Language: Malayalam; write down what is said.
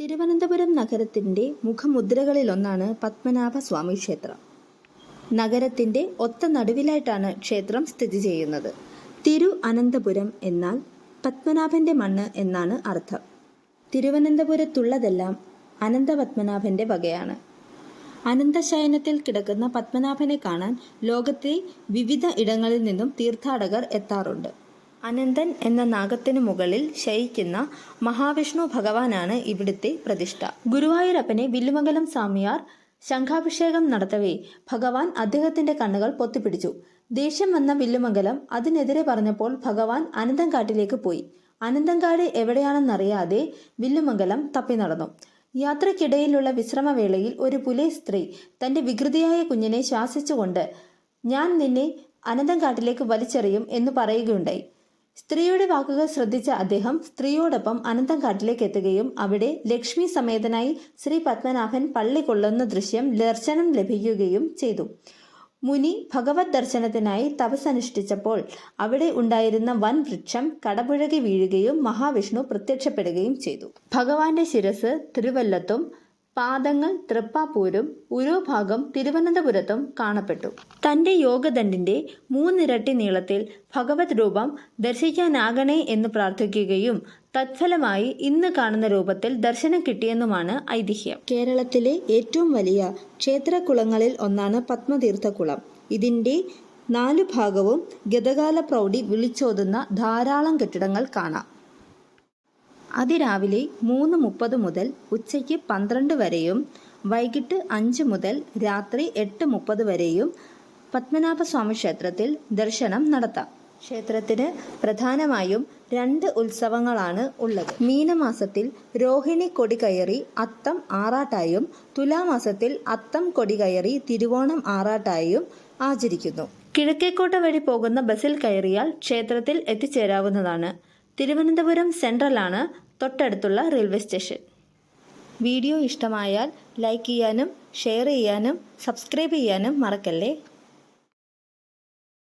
തിരുവനന്തപുരം നഗരത്തിന്റെ മുഖമുദ്രകളിലൊന്നാണ് പത്മനാഭ സ്വാമി ക്ഷേത്രം. നഗരത്തിന്റെ ഒത്ത നടുവിലായിട്ടാണ് ക്ഷേത്രം സ്ഥിതി ചെയ്യുന്നത്. തിരു അനന്തപുരം എന്നാൽ പത്മനാഭന്റെ മണ്ണ് എന്നാണ് അർത്ഥം. തിരുവനന്തപുരത്തുള്ളതെല്ലാം അനന്തപത്മനാഭന്റെ വകയാണ്. അനന്തശയനത്തിൽ കിടക്കുന്ന പത്മനാഭനെ കാണാൻ ലോകത്തെ വിവിധ ഇടങ്ങളിൽ നിന്നും തീർത്ഥാടകർ എത്താറുണ്ട്. അനന്തൻ എന്ന നാഗത്തിനു മുകളിൽ ശയിക്കുന്ന മഹാവിഷ്ണു ഭഗവാനാണ് ഇവിടുത്തെ പ്രതിഷ്ഠ. ഗുരുവായൂരപ്പനെ വില്ലുമംഗലം സ്വാമിയാർ ശംഖാഭിഷേകം നടത്തവേ ഭഗവാൻ അദ്ദേഹത്തിന്റെ കണ്ണുകൾ പൊത്തിപ്പിടിച്ചു. ദേഷ്യം വന്ന വില്ലുമംഗലം അതിനെതിരെ പറഞ്ഞപ്പോൾ ഭഗവാൻ അനന്തങ്കാട്ടിലേക്ക് പോയി. അനന്തങ്കാട് എവിടെയാണെന്നറിയാതെ വില്ലുമംഗലം തപ്പി നടന്നു. യാത്രക്കിടയിലുള്ള വിശ്രമവേളയിൽ ഒരു പുലേ സ്ത്രീ തന്റെ വികൃതിയായ കുഞ്ഞിനെ ശ്വാസിച്ചുകൊണ്ട് ഞാൻ നിന്നെ അനന്തങ്കാട്ടിലേക്ക് വലിച്ചെറിയും എന്ന് പറയുകയുണ്ടായി. സ്ത്രീയുടെ വാക്കുകൾ ശ്രദ്ധിച്ച അദ്ദേഹം സ്ത്രീയോടൊപ്പം അനന്തൻകാട്ടിലേക്ക് എത്തുകയും അവിടെ ലക്ഷ്മി സമേതനായി ശ്രീ പത്മനാഭൻ പള്ളി കൊള്ളുന്ന ദൃശ്യം ദർശനം ലഭിക്കുകയും ചെയ്തു. മുനി ഭഗവത് ദർശനത്തിനായി തപസ്സനുഷ്ഠിച്ചപ്പോൾ അവിടെ ഉണ്ടായിരുന്ന വൻ വൃക്ഷം കടപുഴകി വീഴുകയും മഹാവിഷ്ണു പ്രത്യക്ഷപ്പെടുകയും ചെയ്തു. ഭഗവാന്റെ ശിരസ് തിരുവല്ലത്തും പാദങ്ങൾ തൃപ്പാപ്പൂരും ഉരുഭാഗം തിരുവനന്തപുരത്തും കാണപ്പെട്ടു. തന്റെ യോഗദണ്ഡിന്റെ മൂന്നിരട്ടി നീളത്തിൽ ഭഗവത് രൂപം ദർശിക്കാനാകണേ എന്ന് പ്രാർത്ഥിക്കുകയും തത്ഫലമായി ഇന്ന് കാണുന്ന രൂപത്തിൽ ദർശനം കിട്ടിയെന്നുമാണ് ഐതിഹ്യം. കേരളത്തിലെ ഏറ്റവും വലിയ ക്ഷേത്രകുളങ്ങളിൽ ഒന്നാണ് പത്മതീർത്ഥകുളം. ഇതിന്റെ നാലു ഭാഗവും ഗതകാല പ്രൗഢി വിളിച്ചോതുന്ന ധാരാളം കെട്ടിടങ്ങൾ കാണാം. അതിരാവിലെ മൂന്ന് മുപ്പത് മുതൽ ഉച്ചയ്ക്ക് പന്ത്രണ്ട് വരെയും വൈകിട്ട് അഞ്ച് മുതൽ രാത്രി എട്ട് മുപ്പത് വരെയും പത്മനാഭസ്വാമി ക്ഷേത്രത്തിൽ ദർശനം നടത്താം. ക്ഷേത്രത്തിന് പ്രധാനമായും രണ്ട് ഉത്സവങ്ങളാണ് ഉള്ളത്. മീനമാസത്തിൽ രോഹിണി കൊടി കയറി അത്തം ആറാട്ടായും തുലാമാസത്തിൽ അത്തം കൊടി കയറി തിരുവോണം ആറാട്ടായും ആചരിക്കുന്നു. കിഴക്കേക്കോട്ട വഴി പോകുന്ന ബസ്സിൽ കയറിയാൽ ക്ഷേത്രത്തിൽ എത്തിച്ചേരാവുന്നതാണ്. തിരുവനന്തപുരം സെൻട്രലാണ് തൊട്ടടുത്തുള്ള റെയിൽവേ സ്റ്റേഷൻ. വീഡിയോ ഇഷ്ടമായാൽ ലൈക്ക് ചെയ്യാനും ഷെയർ ചെയ്യാനും സബ്സ്ക്രൈബ് ചെയ്യാനും മറക്കല്ലേ?